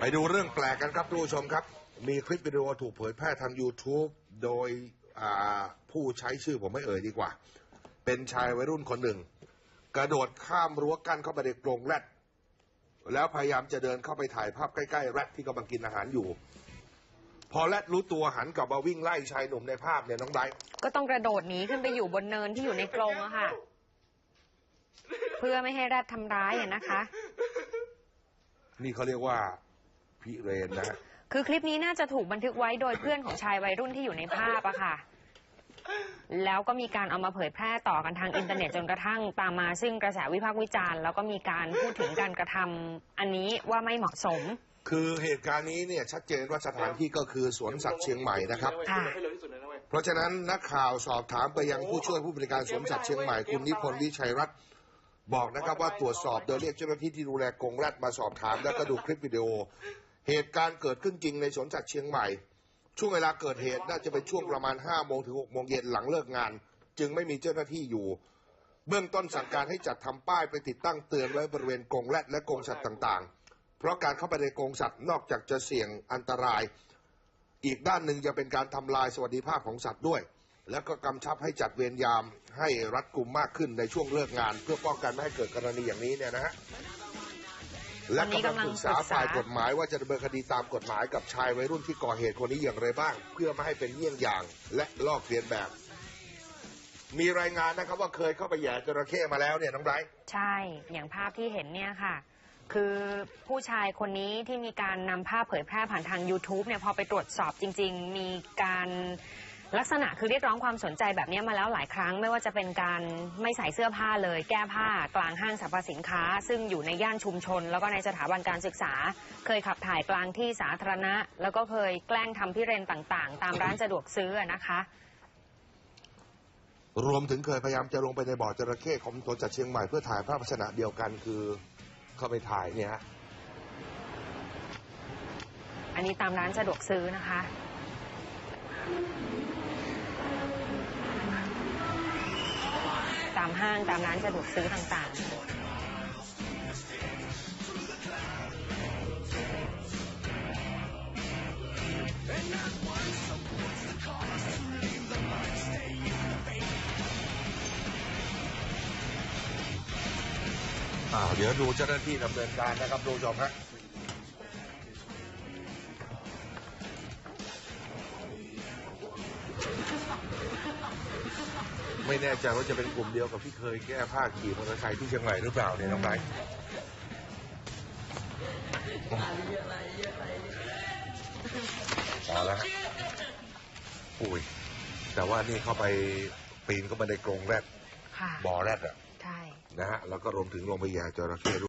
ไปดูเรื่องแปลกกันครับทุกผู้ชมครับ มีคลิปวิดีโอถูกเผยแพร่ทาง YouTube โดยอ่าผู้ใช้ชื่อผมไม่เอ่ยดีกว่า เป็นชายวัยรุ่นคนหนึ่ง กระโดดข้ามรั้วกั้นเข้าไปในกรงแรดแล้วพยายามจะเดินเข้าไปถ่ายภาพใกล้ๆแรดที่กำลังกินอาหารอยู่ พอแรดรู้ตัวหันกลับมาวิ่งไล่ชายหนุ่มในภาพเนี่ยน้องไบร์ทก็ต้องกระโดดหนีขึ้นไปอยู่บนเนินที่อยู่ในกรงอะค่ะ เพื่อไม่ให้แรดทำร้ายอะนะคะ นี่เขาเรียกว่า พิเรนนะฮะคือคลิปนี้น่าจะถูกบันทึกไว้โดยเพื่อนของชายวัยรุ่นที่อยู่ในภาพอะค่ะ แล้วก็มีการเอามาเผยแพร่ต่อกันทางอินเทอร์เน็ตจนกระทั่งตามมาซึ่งกระแสวิพากษ์วิจารณ์แล้วก็มีการพูดถึงการกระทำอันนี้ว่าไม่เหมาะสม คือเหตุการณ์นี้เนี่ยชัดเจนว่าสถานที่ก็คือสวนสัตว์เชียงใหม่นะครับ ค่ะ ให้เร็วที่สุดเลยนะเว้ย เพราะฉะนั้นนักข่าวสอบถามไปยังผู้ช่วยผู้บริการสวนสัตว์เชียงใหม่คุณนิพนธ์วิชัยรัตน์บอกนะครับว่าตรวจสอบโดยเรียกเจ้าหน้าที่ที่ดูแลกรงแรดมาสอบถาม แล้วก็ดูคลิปวิดีโอ เหตุการณ์เกิดขึ้นจริงในสวนสัตว์เชียงใหม่ ช่วงเวลาเกิดเหตุน่าจะเป็นช่วงประมาณ5โมงถึง6โมงเย็นหลังเลิกงาน จึงไม่มีเจ้าหน้าที่อยู่ เบื้องต้นสั่งการให้จัดทำป้ายไปติดตั้งเตือนไว้บริเวณกรงแรดและกรงสัตว์ต่างๆ เพราะการเข้าไปในกรงสัตว์นอกจากจะเสี่ยงอันตราย อีกด้านหนึ่งจะเป็นการทำลายสวัสดิภาพของสัตว์ด้วย แล้วก็กำชับให้จัดเวรยามให้รัดกุมมากขึ้นในช่วงเลิกงาน เพื่อป้องกันไม่ให้เกิดกรณีอย่างนี้เนี่ยนะฮะ และกำลังปรึกษาฝ่ายกฎหมายว่าจะดำเนินคดีตามกฎหมายกับชายวัยรุ่นที่ก่อเหตุคนนี้อย่างไรบ้าง เพื่อไม่ให้เป็นเยี่ยงอย่าง และลอกเลียนแบบ มีรายงานนะครับ ว่าเคยเข้าไปแหย่จระเข้มาแล้วเนี่ยน้องไบรท์ใช่ อย่างภาพที่เห็นเนี่ยค่ะ คือผู้ชายคนนี้ที่มีการนำภาพเผยแพร่ผ่านทาง YouTube เนี่ยพอไปตรวจสอบจริง ๆ มีการ ลักษณะคือเรียกร้องความสนใจแบบนี้มาแล้วหลายครั้ง ไม่ว่าจะเป็นการไม่ใส่เสื้อผ้าเลย แก้ผ้ากลางห้างสรรพสินค้า ซึ่งอยู่ในย่านชุมชน แล้วก็ในสถาบันการศึกษา เคยขับถ่ายกลางที่สาธารณะ แล้วก็เคยแกล้งทำพิเรนต่างๆ ตามร้านสะดวกซื้ออะนะคะรวมถึงเคยพยายามจะลงไปในบ่อจระเข้ของสวนสัตว์เชียงใหม่เพื่อถ่ายภาพลักษณะเดียวกันคือเข้าไปถ่ายเนี่ยฮะอันนี้ตามร้านสะดวกซื้อนะคะ ตามห้างตามร้านสะดวกซื้อต่างๆอ่าเดี๋ยวดูเจ้าหน้าที่ดำเนินการนะครับดูชมฮะ ไม่แน่ใจว่าจะเป็นกลุ่มเดียวกับที่เคยแก้ผ้าขี่มอเตอร์ไซค์ที่เชียงใหม่หรือเปล่าเนี่ยน้องไบร์ทเอาละฮะอุ้ย แต่ว่านี่เข้าไปปีนเข้ามาในกรงแรดค่ะบ่อแรดอะใช่ นะฮะแล้วก็รวมถึงลงไปแย่จระเข้ด้วย